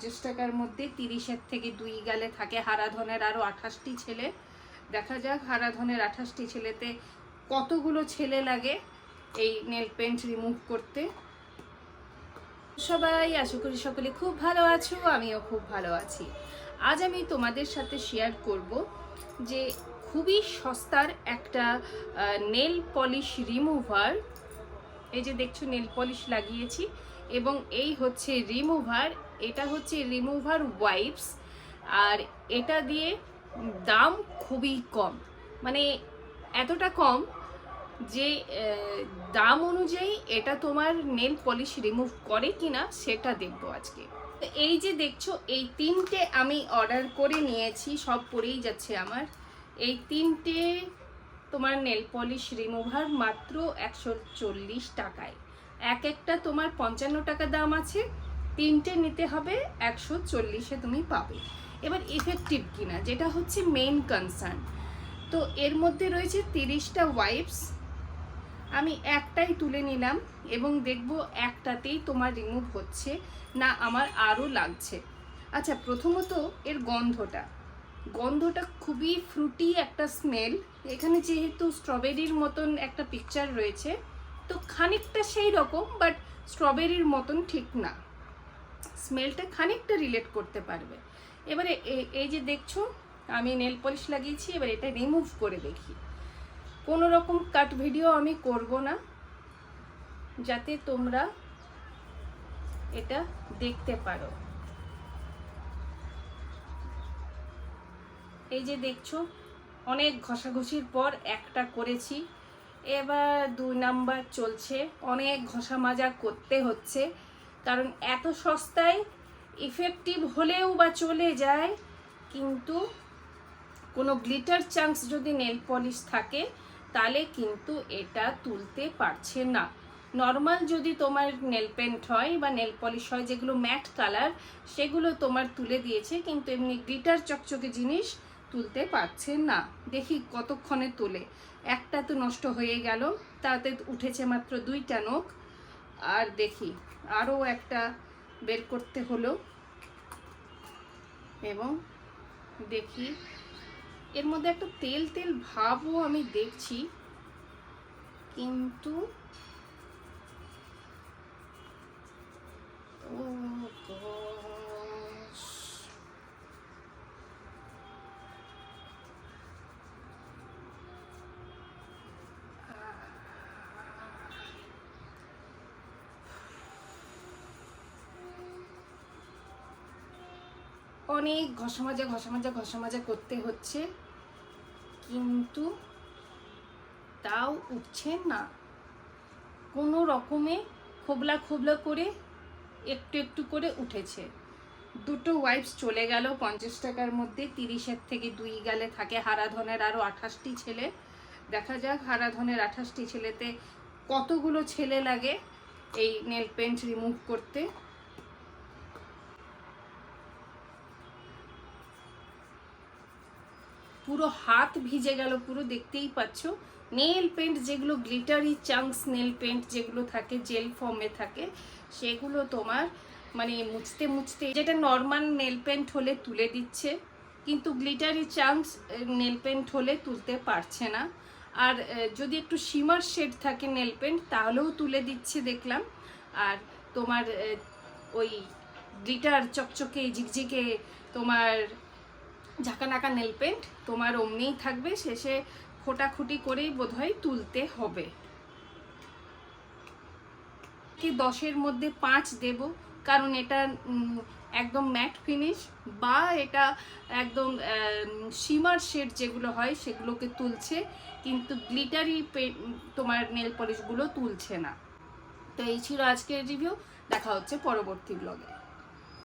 পঞ্চাশ টাকার মধ্যে তিরিশের থেকে দুই গালে থাকে। হারাধনের আরও আঠাশটি ছেলে। দেখা যাক হারাধনের আঠাশটি ছেলেতে কতগুলো ছেলে লাগে এই নেল পেন্ট রিমুভ করতে। সবাই, আশা করি সকলে খুব ভালো আছো, আমিও খুব ভালো আছি। আজ আমি তোমাদের সাথে শেয়ার করব যে খুবই সস্তার একটা নেল পলিশ রিমুভার। এই যে দেখছ, নেল পলিশ লাগিয়েছি। এবং এই হচ্ছে রিমুভার এটা হচ্ছে রিমুভার ওয়াইপস আর এটা দিয়ে দাম খুবই কম। মানে এতটা কম যে দাম অনুযায়ী এটা তোমার নেল পলিশ রিমুভ করে কিনা সেটা দেখব আজকে। এই যে দেখছ, এই তিনটে আমি অর্ডার করে নিয়েছি, সব পরেই যাচ্ছে আমার। এই তিনটে তোমার নেল পলিশ রিমুভার মাত্র একশো চল্লিশ টাকায়। এক একটা তোমার পঞ্চান্ন টাকা দাম আছে, তিনটে নিতে হবে, একশো চল্লিশে তুমি পাবে। এবার ইফেক্টিভ কিনা, যেটা হচ্ছে মেইন কনসার্ন তো এর মধ্যে রয়েছে তিরিশটা ওয়াইপস আমি একটাই তুলে নিলাম এবং দেখব একটাতেই তোমার রিমুভ হচ্ছে না আমার আরও লাগছে। আচ্ছা প্রথমত এর গন্ধটা। গন্ধটা খুবই ফ্রুটি একটা স্মেল এখানে যেহেতু স্ট্রবেরির মতন একটা পিকচার রয়েছে তো খানিকটা সেই রকম বাট স্ট্রবেরির মতন ঠিক না। স্মেলটা খানিকটা রিলেট করতে পারবে। এবারে এই যে দেখছ, আমি নেল পলিশ লাগিয়েছি, এবার এটা রিমুভ করে দেখি। কোনো রকম কাট ভিডিও আমি করব না, যাতে তোমরা এটা দেখতে পারো। এই যে দেখছ, অনেক ঘষাঘষির পর একটা করেছি। এবার দুই নাম্বার চলছে। অনেক ঘষা মাজা করতে হচ্ছে। কারণ এত সস্তায় ইফেক্টিভ হলেও বা চলে যায়, কিন্তু কোনো গ্লিটার চান্স যদি নেল পলিশ থাকে, তাহলে কিন্তু এটা তুলতে পারছে না। নর্মাল যদি তোমার নেল পেন্ট হয় বা নেল পলিশ হয়, যেগুলো ম্যাট কালার সেগুলো তোমার তুলে দিয়েছে, কিন্তু এমনি গ্লিটার চকচকে জিনিস তুলতে পারছে না। দেখি কতক্ষণে তোলে। একটা তো নষ্ট হয়ে গেল, তাতে উঠেছে মাত্র দুইটা নখ। আর দেখি, আরও একটা বের করতে হলো। এবং দেখি, এর মধ্যে একটা তেল তেল ভাবও আমি দেখছি। কিন্তু অনেক ঘষা মাজা ঘষা মাজা ঘষা মাজা করতে হচ্ছে। কিন্তু তাও উঠছে না। কোনো রকমে খোবলা খোবলা করে একটু একটু করে উঠেছে। দুটো ওয়াইফস চলে গেল পঞ্চাশ টাকার মধ্যে, তিরিশের থেকে দুই গালে থাকে। হারাধনের আরও আঠাশটি ছেলে। দেখা যাক হারাধনের আঠাশটি ছেলেতে কতগুলো ছেলে লাগে এই নেল পেন্ট রিমুভ করতে। পুরো হাত ভিজে গেল, পুরো দেখতেই পাচ্ছ। নেল পেন্ট যেগুলো গ্লিটারি চাংস নেল পেন্ট যেগুলো থাকে জেল ফর্মে থাকে, সেগুলো তোমার মানে মুছতে মুছতে যেটা নর্মাল নেল পেন্ট হলে তুলে দিচ্ছে, কিন্তু গ্লিটারি চাংস নেল পেন্ট হলে তুলতে পারছে না। আর যদি একটু শিমার শেড থাকে নেল পেন্ট তাহলেও তুলে দিচ্ছে দেখলাম। আর তোমার ওই গ্লিটার চকচকে, ঝিকঝিকে তোমার ঝাঁকানাকা নেল পেন্ট তোমার অমনিই থাকবে, শেষে খোটাখুটি করেই বোধহয় তুলতে হবে। কি দশের মধ্যে পাঁচ দেব, কারণ এটা একদম ম্যাট ফিনিশ বা এটা একদম শিমার শেড যেগুলো হয় সেগুলোকে তুলছে, কিন্তু গ্লিটারি তোমার নেল পলিশগুলো তুলছে না। তো এই ছিল আজকের রিভিউ দেখা হচ্ছে পরবর্তী ব্লগে